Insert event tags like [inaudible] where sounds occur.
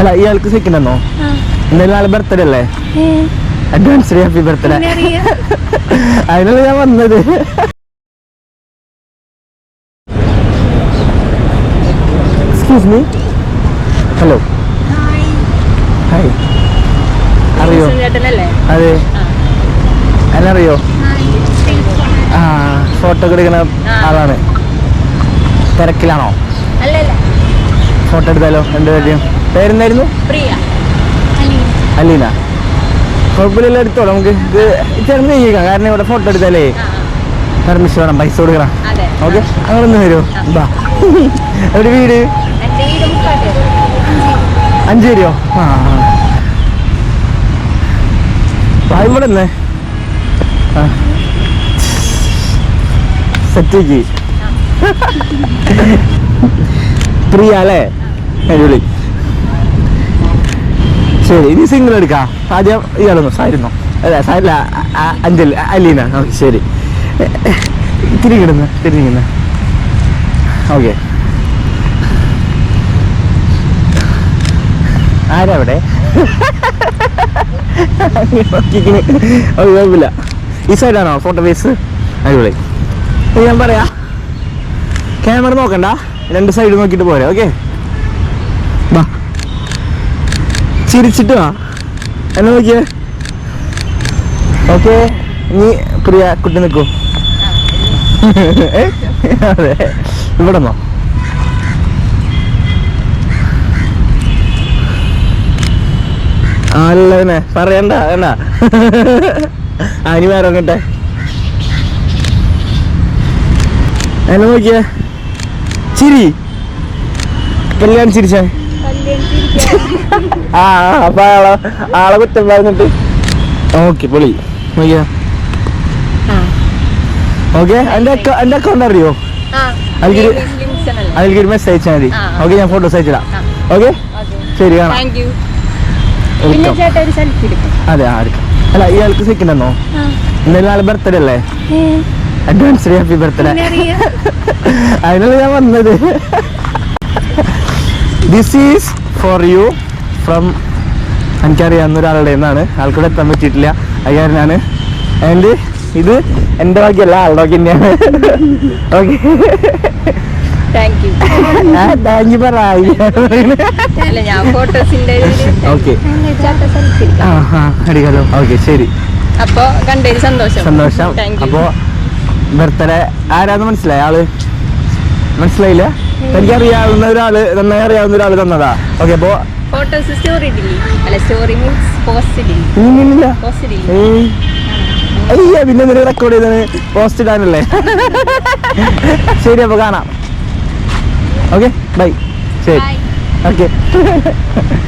അല്ല ഇയാൾക്ക് സെക്കൻഡ് എന്നോ എന്തായാലും നാളെ ബർത്ത്ഡേ അല്ലേ? അഡ്വാൻസ് ഹാപ്പി ബർത്ത്ഡേ അതിനുള്ള ഞാൻ വന്നത്. എക്സ്ക്യൂസ് മീ ഹലോ ഹായ് അറിയോ? അതെ. അതിനറിയോ ആ ഫോട്ടോ എടുക്കുന്ന. ആളാണ്. തിരക്കിലാണോ? ഫോട്ടോ എടുത്താലോ? കാര്യം? പേരെന്തായിരുന്നു? പ്രിയ. അലീന. കുഴപ്പമില്ല എടുത്തോളൂ നമുക്ക്. ഇത് ചേർന്ന് ചെയ്യിക്കാം. കാരണം ഇവിടെ ഫോട്ടോ എടുത്താലേ പെർമിഷൻ വേണം പൈസ കൊടുക്കണം. ഓക്കെ? അങ്ങനൊന്ന് വരുമോ ബാ. [laughs] ഒരു വീട്? അഞ്ചേരിയോ ആ. ഇവിടെ നിന്ന്. സെറ്റ് സെറ്റേക്ക് [laughs] പ്രിയ അല്ലേ? അടിപൊളി. ശരി ഇനി സിംഗിൾ എടുക്കാം. ആദ്യം ഇയാളൊന്നു സായിരുന്നോ അല്ല സാരില്ല അഞ്ചൽ അലീന. ഓക്കെ ശരി. തിരികിടുന്നു തിരിഞ്ഞിരുന്ന് ഓക്കെ. ആരവിടെ? കുഴപ്പമില്ല. ഈ സൈഡാണോ ഫോട്ടോ ബേസ് അടിപൊളി. ഞാൻ പറയാ. ക്യാമറ നോക്കണ്ട. രണ്ട് സൈഡ് നോക്കിയിട്ട് പോരെ ഓക്കെ? വാ ചിരിച്ചിട്ട് വാ. എന്നെ നോക്കിയേ? ഓക്കെ നീ പ്രിയ കുട്ടി നിൽക്കൂ അതെ ഇവിടെ നിന്നോ. അല്ലവനെ പറയണ്ട വേണ്ട. അനിമാരങ്ങട്ടെ എന്നെ നോക്കിയേ? ചിരി. കല്യാണം ചിരിച്ചേ. ആ ആ, അപ്പൊ ആളെ ആളെ കുറ്റം പറഞ്ഞിട്ട്. ഓക്കെ പൊളി നോക്കിയാ. ഓക്കെ എന്റെ എന്റെ അക്കൗണ്ട് അറിയോ? അതിലൊരു- അതിലേക്ക് ഒരു മെസ്സേജ് അയച്ചാൽ മതി. ഓക്കെ ഞാൻ ഫോട്ടോസ് അയച്ചിടാം. ഓക്കെ ശരി കാണാം. അതെ ആ എടുക്കാം. അല്ല ഇയാൾക്ക് സെക്കൻഡ് എന്നോ എന്തായാലും ബർത്ത്ഡേ അല്ലേ? അഡ്വാൻസ് ഹാപ്പി ബർത്ത്ഡേ അതിനുള്ള ഞാൻ വന്നത്. This is for you from എനിക്കറിയാവുന്ന ഒരാളുടെ നിന്നാണ് ആൾക്കൂടെ എത്താൻ പറ്റിയിട്ടില്ല. അയ്യാരനാണ് ആൻഡ് ഇത് എന്റെ ബാക്കിയല്ല ആളുടെ ബാക്കി തന്നെയാണ്. Okay thank you thank you പറ. അല്ല ഞാൻ ഫോട്ടോസിന്റെ ഓക്കെ ചേട്ടാ സെൽഫി ആ ആ അടിക്കാലോ. ഓക്കെ ശരി. അപ്പൊ കണ്ടതിൽ സന്തോഷം. സന്തോഷം. താങ്ക് യു അപ്പോ ബർത്ത്ഡേ ആരാന്ന് മനസ്സിലായി ആൾ? മനസ്സിലായില്ല? എനിക്ക് അറിയാവുന്ന ഒരാൾ നന്നായി അറിയാവുന്ന ഒരാൾ തന്നതാ. ഓക്കെ അപ്പോ ഫോട്ടോസ് സ്റ്റോറി ഇടില്ലേ അല്ല സ്റ്റോറി മീൻസ് പോസ്റ്റ് ഇടില്ലേ പോസ്റ്റ് ഇടില്ലേ അയ്യ പിന്നെ നിന്നെ റെക്കോർഡ് ചെയ്തത് പോസ്റ്റ് ഇടാനല്ലേ? ശരി അപ്പൊ കാണാം. ഓക്കെ ബൈ ശരി. ഓക്കെ [laughs]